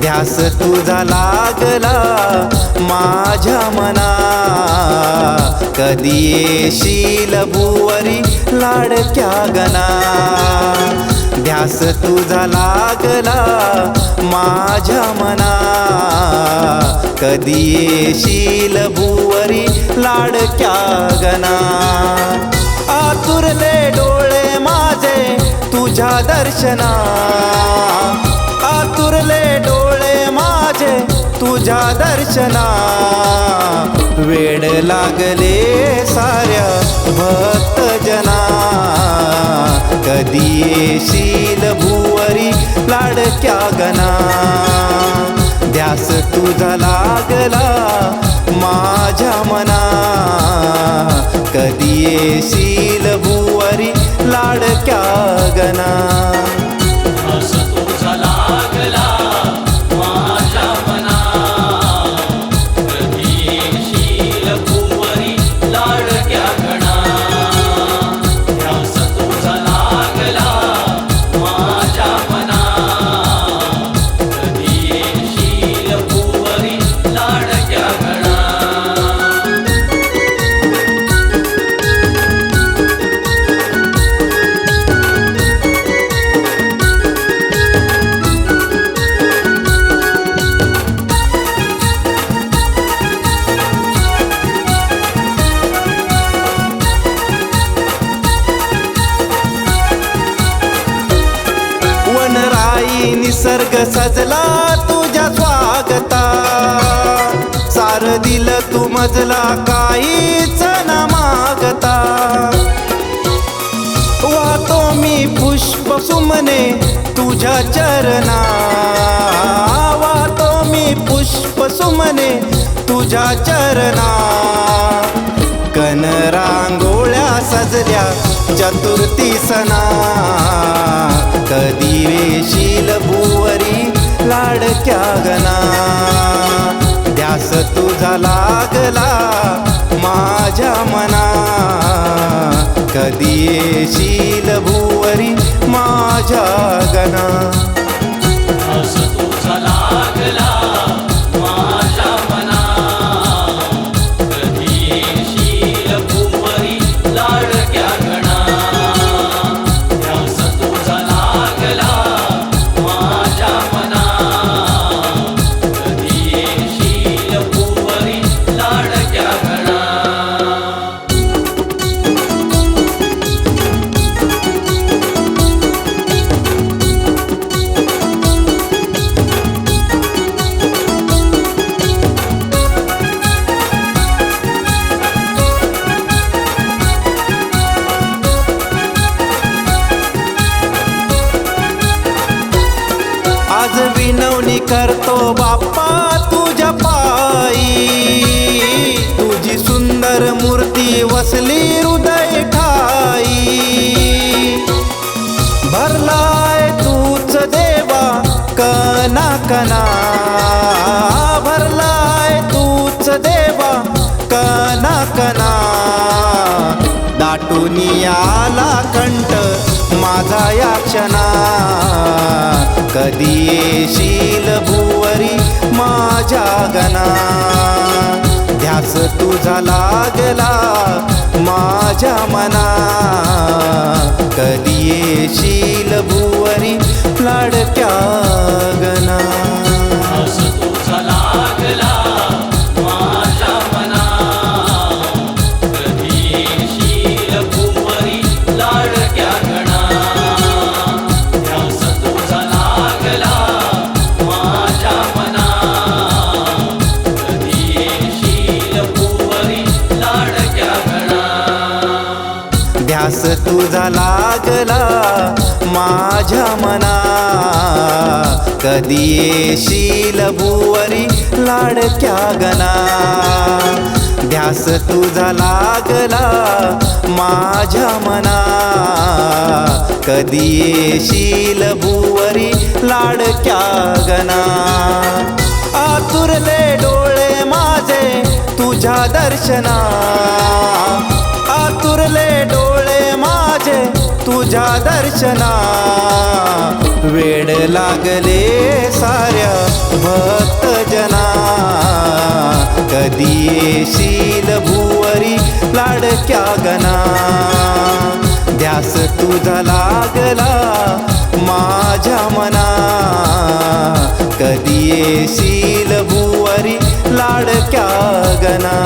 ध्यास तुझा लागला माझ्या मना. कधी येशील भुवरी लाडक्या गना ध्यास तुझा लागला माझ्या मना. कधी येशील भुवरी लाडक्या गना आतुरले डोळे माझे तुझ्या दर्शना. तुझ्या दर्शना वेड लागले साऱ्या भक्तजना. कधी येशील भुवरी लाडक्या गना ध्यास तुझा लागला माझ्या मना. कधी येशील भुवरी लाडक्या गना निसर्ग सजला तुझ्या स्वागता. सार दिल तू मजला काहीच न मागता. वाहतो मी पुष्प सुमने तुझ्या चरणा. वाहतो मी पुष्प सुमने तुझ्या चरणा. कन रांगोळ्या सजल्या चतुर्थी सणा. कधी वेशील भुवरी लाडक्या गना ध्यास तुझा लागला माझ्या मना. कधी येशील भुवरी माझ्या गना. करतो बाप्पा तुझ्या पायी. तुझी सुंदर मूर्ती वसली हृदय ठाई भरलाय तूच देवा कना कना. भरलाय तूच देवा कना कना. दुनियाला आला कंठ माझा या क्षणा कधी येशील भुवरी माझ्या गना ध्यास तुझा लागला माझ्या मना. कधी येशील भुवरी लाडक्या गना तुझा लागला माझ्या मना. कधी येशील भुवरी लाडक्या गना ध्यास तुझा लागला माझ्या मना. कधी येशील भुवरी लाडक्या गना आतुरले डोळे माझे तुझ्या दर्शना. तुझ्या दर्शना. वेड लागले साऱ्या भक्तजना. कधी येशील भुवरी लाडक्या गना ध्यास तुझा लागला माझ्या मना. कधी येशील भुवरी लाडक्या गना